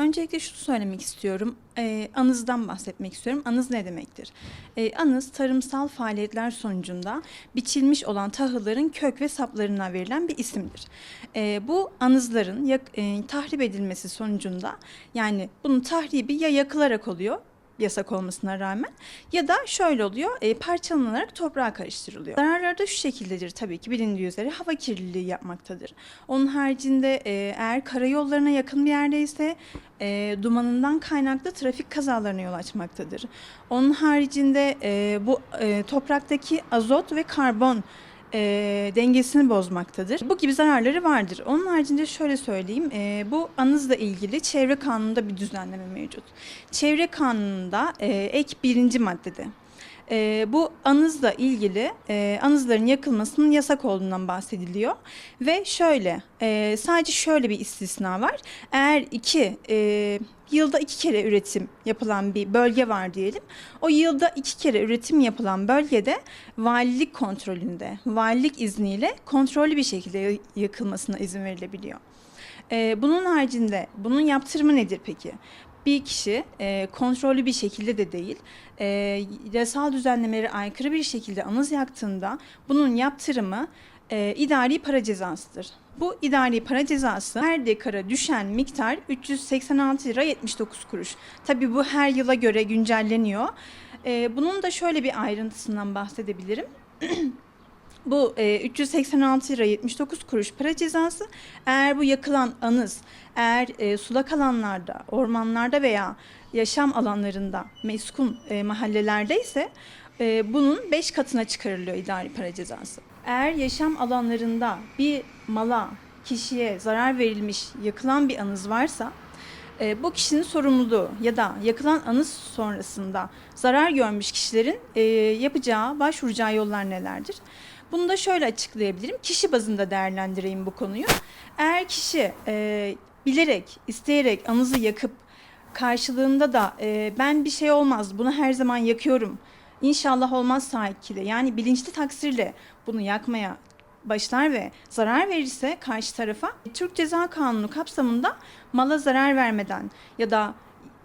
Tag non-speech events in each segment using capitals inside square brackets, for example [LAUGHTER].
Öncelikle şunu söylemek istiyorum. Ee, anızdan bahsetmek istiyorum. Anız ne demektir? Ee, anız tarımsal faaliyetler sonucunda biçilmiş olan tahılların kök ve saplarına verilen bir isimdir. Ee, bu anızların yak- e, tahrip edilmesi sonucunda yani bunun tahribi ya yakılarak oluyor yasak olmasına rağmen ya da şöyle oluyor e, parçalanarak toprağa karıştırılıyor. Zararları da şu şekildedir tabii ki bilindiği üzere hava kirliliği yapmaktadır. Onun haricinde e, eğer karayollarına yakın bir yerdeyse e, dumanından kaynaklı trafik kazalarına yol açmaktadır. Onun haricinde e, bu e, topraktaki azot ve karbon e, dengesini bozmaktadır. Bu gibi zararları vardır. Onun haricinde şöyle söyleyeyim, e, bu anızla ilgili çevre kanununda bir düzenleme mevcut. Çevre kanununda e, ek birinci maddede e, bu anızla ilgili e, anızların yakılmasının yasak olduğundan bahsediliyor. Ve şöyle e, sadece şöyle bir istisna var. Eğer iki e, yılda iki kere üretim yapılan bir bölge var diyelim. O yılda iki kere üretim yapılan bölgede valilik kontrolünde, valilik izniyle kontrollü bir şekilde yakılmasına izin verilebiliyor. E, bunun haricinde bunun yaptırımı nedir peki? Bir kişi e, kontrollü bir şekilde de değil, e, yasal düzenlemelere aykırı bir şekilde anız yaktığında bunun yaptırımı e, idari para cezasıdır. Bu idari para cezası her dekara düşen miktar 386 lira 79 kuruş. Tabii bu her yıla göre güncelleniyor. E, bunun da şöyle bir ayrıntısından bahsedebilirim. [CLEARS THROAT] Bu e, 386 lira 79 kuruş para cezası eğer bu yakılan anız eğer e, sulak alanlarda, ormanlarda veya yaşam alanlarında meskun e, mahallelerde ise e, bunun 5 katına çıkarılıyor idari para cezası. Eğer yaşam alanlarında bir mala, kişiye zarar verilmiş, yakılan bir anız varsa e, bu kişinin sorumluluğu ya da yakılan anız sonrasında zarar görmüş kişilerin e, yapacağı, başvuracağı yollar nelerdir? Bunu da şöyle açıklayabilirim. Kişi bazında değerlendireyim bu konuyu. Eğer kişi e, bilerek, isteyerek anızı yakıp karşılığında da e, ben bir şey olmaz, bunu her zaman yakıyorum. İnşallah olmaz sahikiyle yani bilinçli taksirle bunu yakmaya başlar ve zarar verirse karşı tarafa Türk Ceza Kanunu kapsamında mala zarar vermeden ya da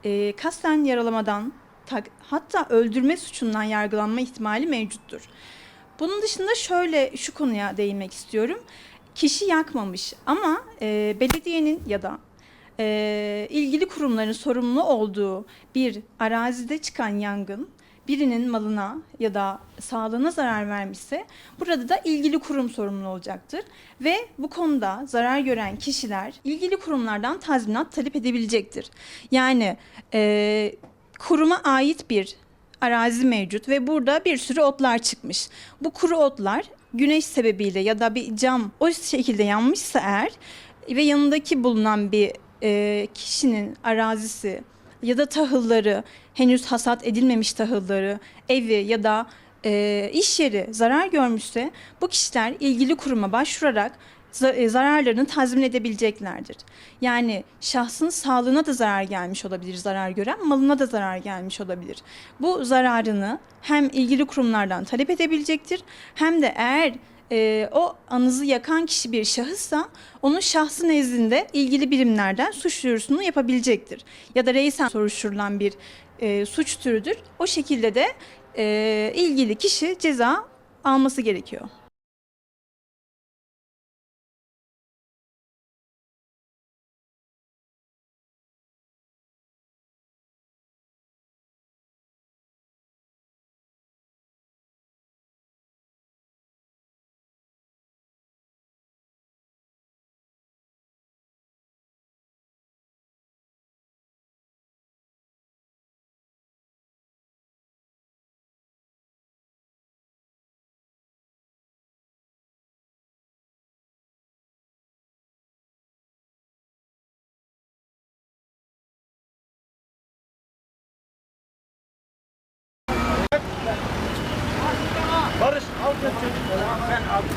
e, kasten yaralamadan hatta öldürme suçundan yargılanma ihtimali mevcuttur. Bunun dışında şöyle şu konuya değinmek istiyorum. Kişi yakmamış ama e, belediyenin ya da e, ilgili kurumların sorumlu olduğu bir arazide çıkan yangın birinin malına ya da sağlığına zarar vermişse burada da ilgili kurum sorumlu olacaktır. Ve bu konuda zarar gören kişiler ilgili kurumlardan tazminat talep edebilecektir. Yani e, kuruma ait bir arazi mevcut ve burada bir sürü otlar çıkmış. Bu kuru otlar güneş sebebiyle ya da bir cam o şekilde yanmışsa eğer ve yanındaki bulunan bir e, kişinin arazisi ya da tahılları henüz hasat edilmemiş tahılları evi ya da e, iş yeri zarar görmüşse bu kişiler ilgili kuruma başvurarak zararlarını tazmin edebileceklerdir. Yani şahsın sağlığına da zarar gelmiş olabilir zarar gören, malına da zarar gelmiş olabilir. Bu zararını hem ilgili kurumlardan talep edebilecektir hem de eğer e, o anızı yakan kişi bir şahıssa onun şahsı nezdinde ilgili birimlerden suç duyurusunu yapabilecektir. Ya da reisen soruşturulan bir e, suç türüdür. O şekilde de e, ilgili kişi ceza alması gerekiyor. Aufsätze, dann auch kein Abend.